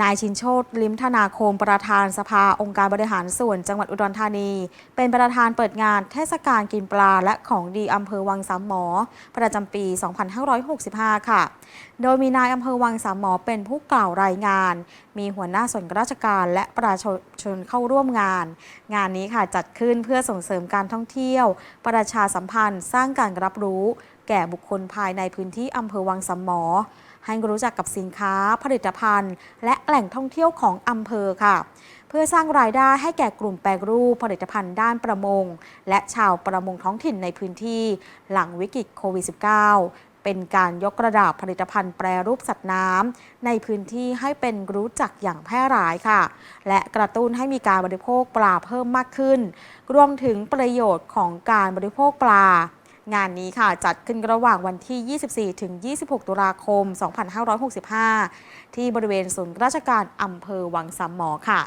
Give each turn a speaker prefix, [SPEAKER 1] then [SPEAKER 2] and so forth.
[SPEAKER 1] นายชินโชตลิมธนาคม ประธานสภาองค์การบริหารส่วนจังหวัดอุดรธานี เป็นประธานเปิดงานเทศกาลกินปลาและของดีอำเภอวังสามหมอ ประจำปี 2565 ค่ะ โดยมีนายอำเภอวังสามหมอเป็นผู้กล่าวรายงาน มีหัวหน้าส่วนราชการและประชาชนเข้าร่วมงาน งานนี้ค่ะจัดขึ้นเพื่อส่งเสริมการท่องเที่ยว ประชาสัมพันธ์ สร้างการรับรู้ แก่บุคคลภายในพื้นที่อำเภอวังสามหมอให้รู้จักกับสินค้าผลิตภัณฑ์ และแหล่งท่องเที่ยวของอำเภอค่ะ เพื่อสร้างรายได้ให้แก่กลุ่มแปรรูปผลิตภัณฑ์ด้านประมง และชาวประมงท้องถิ่นในพื้นที่หลังวิกฤตโควิด -19 เป็นการยกระดับผลิตภัณฑ์แปรรูปสัตว์น้ำในพื้นที่ให้เป็นรู้จักอย่างแพร่หลายค่ะ และกระตุ้นให้มีการบริโภคปลาเพิ่มมากขึ้น รวมถึงประโยชน์ของการบริโภคปลา งานนี้ค่ะจัดขึ้นระหว่างวันที่ 24 ถึง 26 ตุลาคม 2565 ที่บริเวณศูนย์ราชการอำเภอวังสามหมอค่ะ